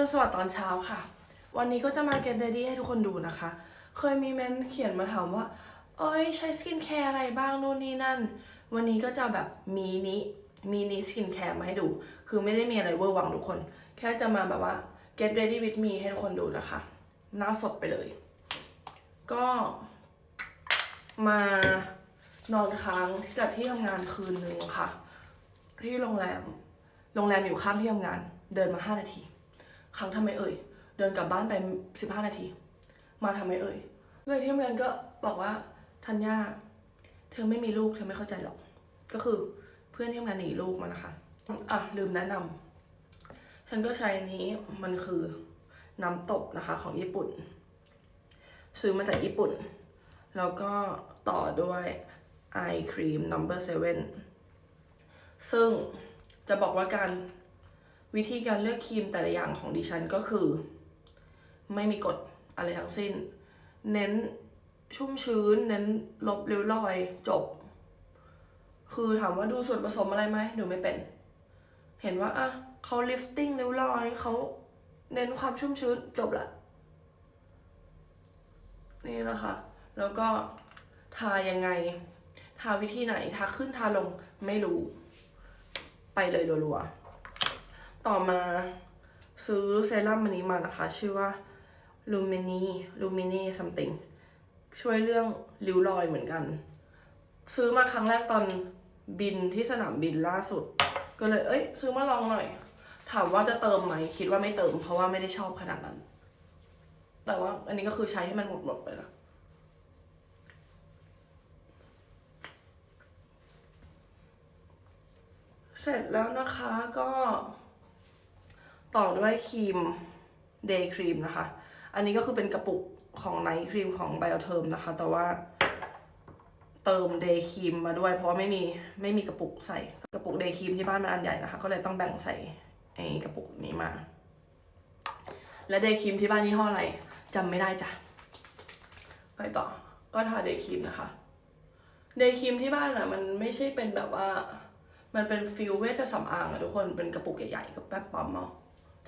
รุณสวัสดิ์ตอนเช้าค่ะ วันนี้ก็จะมา get ready ให้ทุกคนดูนะคะ เคยมีเมนเขียนมาถามว่า เอ้ยใช้สกินแคร์อะไรบ้างนู่นนี่นั่น วันนี้ก็จะแบบมีนิมีนิสกินแคร์มาให้ดู คือไม่ได้มีอะไรเวอร์วังทุกคน แค่จะมาแบบว่า get ready with me ให้ทุกคนดูนะคะ หน้าสดไปเลย ก็มานอนค้างที่กับที่ทำงานคืนนึงค่ะ ที่โรงแรม โรงแรมอยู่ข้างที่ทำงาน เดินมาห้านาที ครั้งทำไมเอ่ย เดินกลับบ้านไปสิบห้านาที มาทำไมเอ่ยเพื่อนที่ทำงานก็บอกว่าธัญญาเธอไม่มีลูกเธอไม่เข้าใจหรอก ก็คือเพื่อนที่ทำงานหนีลูกมานะคะอะลืมแนะนำฉันก็ใช้นี้มันคือน้ำตบนะคะของญี่ปุ่น ซื้อมาจากญี่ปุ่น แล้วก็ต่อด้วย Eye Cream Number 7ซึ่งจะบอกว่าการ วิธีการเลือกครีมแต่ละอย่างของดิฉันก็คือ ไม่มีกฎอะไรทั้งสิ้น เน้นชุ่มชื้น เน้นลบริ้วรอยจบ คือถามว่าดูส่วนผสมอะไรไหมดูไม่เป็น เห็นว่าอะเขาลิฟติ้งริ้วรอยเขาเน้นความชุ่มชื้นจบละนี่นะคะ แล้วก็ทายังไง ทาวิธีไหน ทาขึ้นทาลงไม่รู้ ไปเลยรัวๆ ต่อมาซื้อเซรั่มอันนี้มานะคะ ชื่อว่า Lumini Lumini something ช่วยเรื่องริ้วรอยเหมือนกัน ซื้อมาครั้งแรกตอนบินที่สนามบินล่าสุด ก็เลย เอ้ย ซื้อมาลองหน่อย ถามว่าจะเติมไหม คิดว่าไม่เติม เพราะว่าไม่ได้ชอบขนาดนั้น แต่ว่าอันนี้ก็คือใช้ให้มันหมดหมดไปล้วเสร็จแล้วนะคะก็ ต่อด้วยครีม Day Cream นะคะ อันนี้ก็คือเป็นกระปุกของไนท์ครีมของ Bioterm นะคะ แต่ว่าเติม Day Cream มาด้วย เพราะว่าไม่มีไม่มีกระปุกใส่กระปุก Day Cream ที่บ้านมันอันใหญ่นะคะ ก็เลยต้องแบ่งใส่ไอ้กระปุกนี้มา และ Day Cream ที่บ้านยี่ห้ออะไรจำไม่ได้จ้ะ ไปต่อ ก็ทา Day Cream นะคะ Day Cream ที่บ้านอะมันไม่ใช่เป็นแบบว่ามันเป็นฟิลเวชสำอางอะทุกคน เป็นกระปุกใหญ่ๆกับแป๊บปั๊มเอา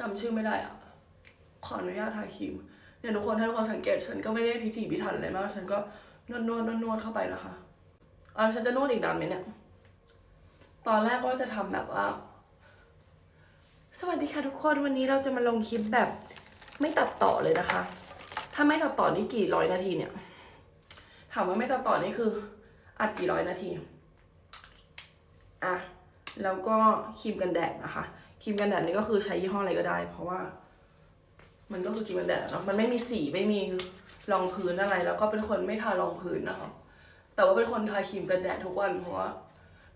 จำชื่อไม่ได้อะขออนุญาตทาครีมเนี่ยทุกคนถ้าทุกคนสังเกต ฉันก็ไม่ได้พิถีพิถันอะไรมาก ฉันก็นวดนวดนวดนวดเข้าไปนะคะอ่าฉันจะนวดอีกนานไหมเนี่ยตอนแรกว่าจะทำแบบว่า สวัสดีค่ะทุกคนวันนี้เราจะมาลงคลิปแบบ ไม่ตัดต่อเลยนะคะ ถ้าไม่ตัดต่อนี่กี่ร้อยนาทีเนี่ยถามว่าไม่ตัดต่อนี่คือ อัดกี่ร้อยนาทีอะ แล้วก็ครีมกันแดดนะคะครีมกันแดดนี่ก็คือใช้ยี่ห้ออะไรก็ได้ เพราะว่า มันก็คือครีมกันแดดเนาะมันไม่มีสีไม่มีรองพื้นอะไร แล้วก็เป็นคนไม่ทารองพื้นนะคะแต่ว่าเป็นคนทาครีมกันแดดทุกวันเพราะว่า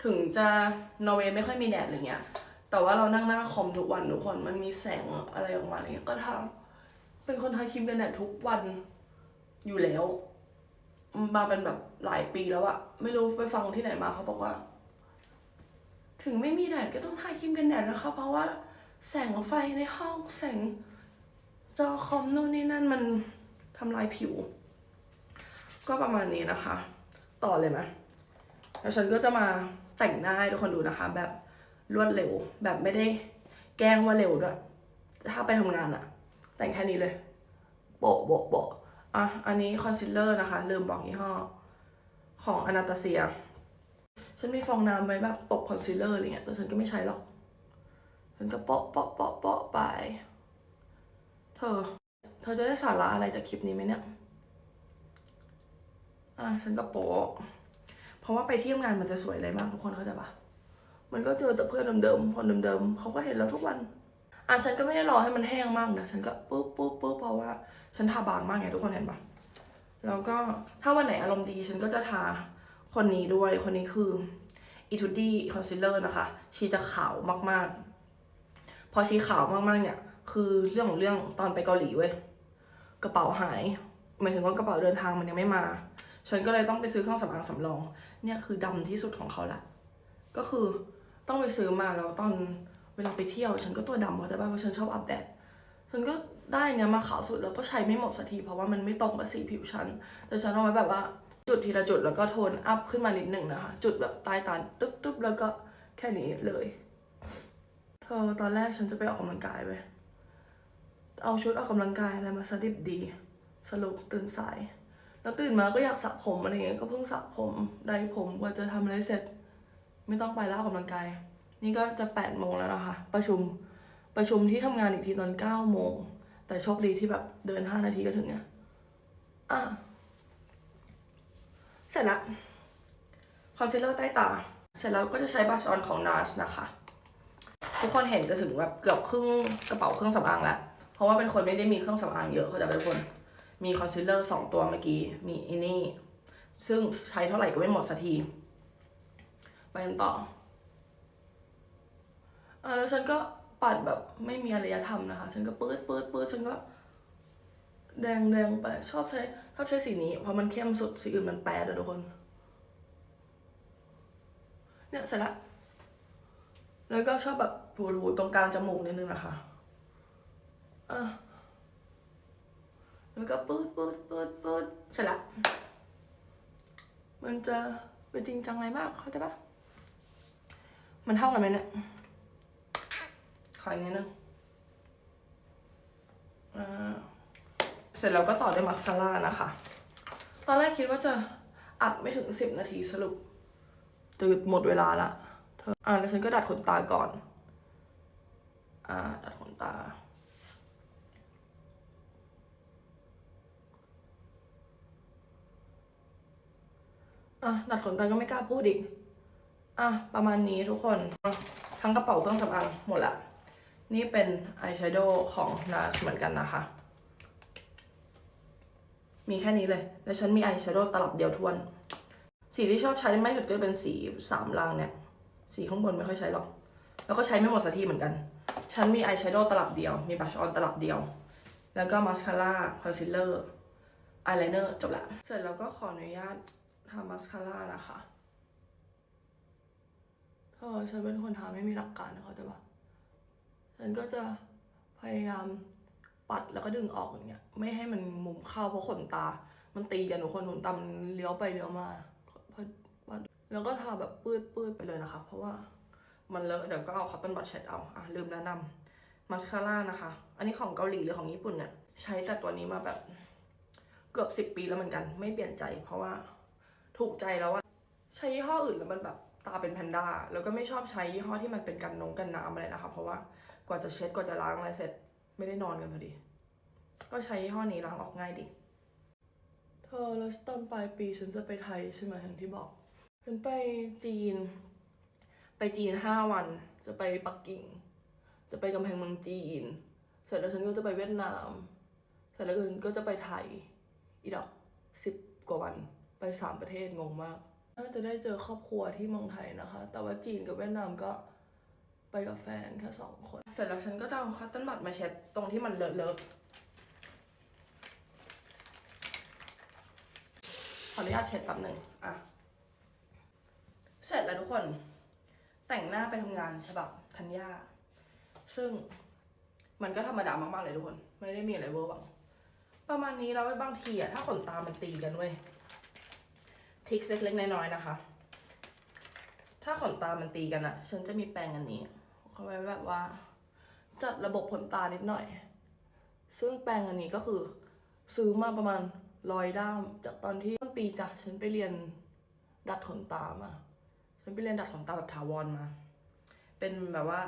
ถึงจะนอร์เวย์ไม่ค่อยมีแดดอะไรเงี้ย แต่ว่าเรานั่งหน้าคอมทุกวันทุกคนมันมีแสงอะไรออกมาอะไรเงี้ยก็ทาเป็นคนทาครีมกันแดดทุกวันอยู่แล้วมาเป็นแบบหลายปีแล้วอะไม่รู้ไปฟังที่ไหนมาเขาบอกว่า ถึงไม่มีแดดก็ต้องทาครีมกันแดดนะคะ เพราะว่าแสงไฟในห้องแสงจอคอมนู่นนี่นั่นมันทำลายผิว ก็ประมาณนี้นะคะ ต่อเลยไหมแล้วฉันก็จะมาแต่งหน้าให้ทุกคนดูนะคะ แบบรวดเร็วแบบไม่ได้แกล้งว่าเร็วด้วย ถ้าไปทำงานอะแต่งแค่นี้เลย โบะโบะโบะอะอันนี้คอนซีลเลอร์นะคะ ลืมบอกยี่ห้อ ของอนาตาเซีย ฉันมีฟองน้ำไว้แบบตกคอนซีลเลอร์อะไรเงี้ยแต่ฉันก็ไม่ใช้หรอก ฉันก็เปาะเปาะเปาะเปาะไป เธอ เธอจะได้สาระอะไรจากคลิปนี้ไหมเนี่ย อะฉันก็โปะเพราะว่าไปเที่ทำงานมันจะสวยอะไรมากทุกคนเข้าใจปะมันก็เจอแต่เพื่อนเดิมๆคนเดิมๆเขาก็เห็นแล้วทุกวันอะฉันก็ไม่ได้รอให้มันแห้งมากนะฉันก็ปุ๊บปุ๊บปุ๊บเพราะว่าฉันทาบางมากไงทุกคนเห็นปะแล้วก็ถ้าวันไหนอารมณ์ดีฉันก็จะทา คนนี้ด้วย คนนี้คืออีทูดี้คอนซีลเลอร์นะคะ ชีจะขาวมากๆ พอชีขาวมากๆ เนี่ย คือเรื่องของเรื่องตอนไปเกาหลีเว้ย กระเป๋าหาย หมายถึงว่ากระเป๋าเดินทางมันยังไม่มา ฉันก็เลยต้องไปซื้อเครื่องสำอางสำรอง เนี่ยคือดำที่สุดของเขาละ ก็คือต้องไปซื้อมาแล้วตอนเวลาไปเที่ยว ฉันก็ตัวดำเพราะแต่ว่าฉันชอบอัปแดด ฉันก็ได้เนี่ยมาขาวสุดแล้วก็ใช้ไม่หมดสักทีเพราะว่ามันไม่ตรงกับสีผิวฉัน แต่ฉันเอาไว้แบบว่า จุดทีละจุดแล้วก็โทนอัพขึ้นมานิดหนึ่งนะคะ จุดแบบใต้ตาตึ๊บตึ๊บแล้วก็แค่นี้เลย เธอตอนแรกฉันจะไปออกกำลังกายไปเอาชุดออกกำลังกายอะไรมาสดิบดีสรุปตื่นสาย แล้วตื่นมาก็อยากสระผมอะไรเงี้ยก็เพิ่งสระผมไดร์ผมกว่าจะทำอะไรเสร็จ ไม่ต้องไปแล้วออกกำลังกาย นี่ก็จะแปดโมงแล้วนะคะ ประชุมประชุมที่ทำงานอีกทีตอนเก้าโมงแต่โชคดีที่แบบเดินห้านาทีก็ถึงเนี่ยอะ สร็จละคอนซีลเลอร์ใต้ตา เสร็จแล้วก็จะใช้บัชออนของ NARS นะคะ ทุกคนเห็นจะถึงแบบเกือบครึ่งกระเป๋าเครื่องสำอางแล้วเพราะว่าเป็นคนไม่ได้มีเครื่องสำอางเยอะเขาจะเป็นคน มีคอนซีลเลอร์สองตัวเมื่อกี้ มีอินี่ ซึ่งใช้เท่าไหร่ก็ไม่หมดสักที ไปกันต่ออแล้วฉันก็ปัดแบบไม่มีอารยธรรมนะคะ ฉันก็ปื๊ดปื๊ดปื๊ดฉันก็ แดงแดงไปชอบใช้ ชอบใช้สีนี้เพราะมันเข้มสุดสีอื่นมันแปดอะทุกคน เนี่ยเสร็จละแล้วก็ชอบแบบรูๆตรงกลางจมูกนิดนึงนะคะอะแล้วก็ปื๊ดปื๊ดปื๊ดปื๊ดเสร็จละมันจะเป็นจริงจังอะไรมากเข้าใจปะมันเท่ากันไหมเนี่ยขออีกนิดนึงอ่า เสร็จแล้วก็ต่อด้วยมัสคาร่านะคะ ตอนแรกคิดว่าจะอัดไม่ถึงสิบนาทีสรุปตื่นหมดเวลาละเธออ่าแล้วฉันก็ดัดขนตาก่อน อ่า ดัดขนตา อะ ดัดขนตาก็ไม่กล้าพูดอีก อะ ประมาณนี้ทุกคน ทั้งกระเป๋าเครื่องสำอางหมดละ นี่เป็นอายแชโดว์ของ NARS เหมือนกันนะคะ มีแค่นี้เลย แล้วฉันมีอายแชโดว์ตลับเดียวทวน สีที่ชอบใช้ไม่สุดก็เป็นสีสามรางเนี่ย สีข้างบนไม่ค่อยใช้หรอก แล้วก็ใช้ไม่หมดสักทีเหมือนกัน ฉันมีอายแชโดว์ตลับเดียว มีบัชออนตลับเดียว แล้วก็มาสคาร่า คอนซีลเลอร์ อายไลเนอร์จบละ เสร็จแล้วก็ขออนุญาตทำมาสคาร่านะคะเธอฉันเป็นคนทำไม่มีหลักการนะคะแต่ว่าฉันก็จะพยายาม ปัดแล้วก็ดึงออกอย่างเงี้ย ไม่ให้มันมุมเข้าเพราะขนตา มันตีกันหนูคนขนตามันเลี้ยวไปเลี้ยวมาพอปัดแล้วก็ทาแบบปืดปืดไปเลยนะคะ เพราะว่ามันเลอะเดี๋ยวก็เอาคัตเติลบัตเช็ดเอาอะลืมแนะนำมาสคาร่านะคะ อันนี้ของเกาหลีหรือของญี่ปุ่นเนี่ยใช้แต่ตัวนี้มาแบบเกือบสิบปีแล้วเหมือนกัน ไม่เปลี่ยนใจ เพราะว่าถูกใจแล้วว่าใช้ยี่ห้ออื่นแล้วมันแบบตาเป็นแพนด้าแล้วก็ไม่ชอบใช้ยี่ห้อที่มันเป็นกันนงกันน้ำอะไรนะคะ เพราะว่ากว่าจะเช็ดกว่าจะล้างอะไรเสร็จ ไม่ได้นอนกันพอดี ก็ใช้ยี่ห้อนี้ล้างออกง่ายดี เธอแล้วตอนปลายปีฉันจะไปไทยใช่ไหมอย่างที่บอกฉันไปจีน ไปจีนห้าวัน จะไปปักกิ่ง จะไปกำแพงเมืองจีน เสร็จแล้วฉันก็จะไปเวียดนาม เสร็จแล้วฉันก็จะไปไทย อีดอกสิบกว่าวัน ไปสามประเทศงงมากน่าจะได้เจอครอบครัวที่เมืองไทยนะคะ แต่ว่าจีนกับเวียดนามก็ ไปกับแฟนแค่สองคน เสร็จแล้วฉันก็จะเอาคัตเติ้ลบัตมาเช็ดตรงที่มันเลอะเลอะขออนุญาตเช็ดแป๊บหนึ่งอะ เสร็จแล้วทุกคน แต่งหน้าไปทำงานฉบับธัญญา ซึ่งมันก็ธรรมดามากๆเลยทุกคน ไม่ได้มีอะไรเวอร์วัง ประมาณนี้แล้วบางทีอะถ้าขนตามันตีกันเว้ยทริคเล็กๆน้อยๆนะคะ ถ้าขนตามันตีกันอะฉันจะมีแปรงอันนี้ เขาไว้แบบว่า จัดระบบขนตานิดหน่อย ซึ่งแปรงอันนี้ก็คือซื้อมาประมาณร้อยด้าม จากตอนที่ต้นปีจ้ะฉันไปเรียนดัดขนตามา ฉันไปเรียนดัดขนตาแบบถาวรมา เป็นแบบว่า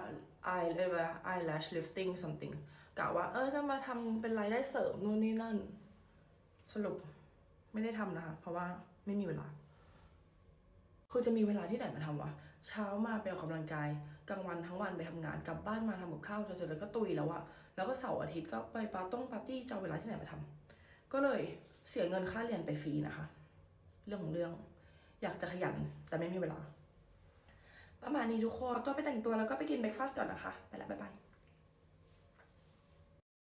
eye เลยว่า eyelash lifting something กะว่า เออจะมาทำเป็นรายได้เสริมนู่นนี่นั่น สรุปไม่ได้ทำนะคะ เพราะว่าไม่มีเวลา คือจะมีเวลาที่ไหนมาทำวะ เช้ามาไปออกกำลังกาย กลางวันทั้งวันไปทำงานกลับบ้านมาทำกับข้าวเสร็จแล้วก็ตุยแล้วอะแล้วก็เสาร์อาทิตย์ก็ไปปาร์ต้งปาร์ตี้จะเอาเวลาที่ไหนมาทำก็เลยเสียเงินค่าเรียนไปฟรีนะคะ เรื่องของเรื่อง อยากจะขยันแต่ไม่มีเวลา ประมาณนี้ทุกคนตัวไปแต่งตัวแล้วก็ไปกินเบรกฟาสต์ก่อนนะคะ ไปละบ๊ายบาย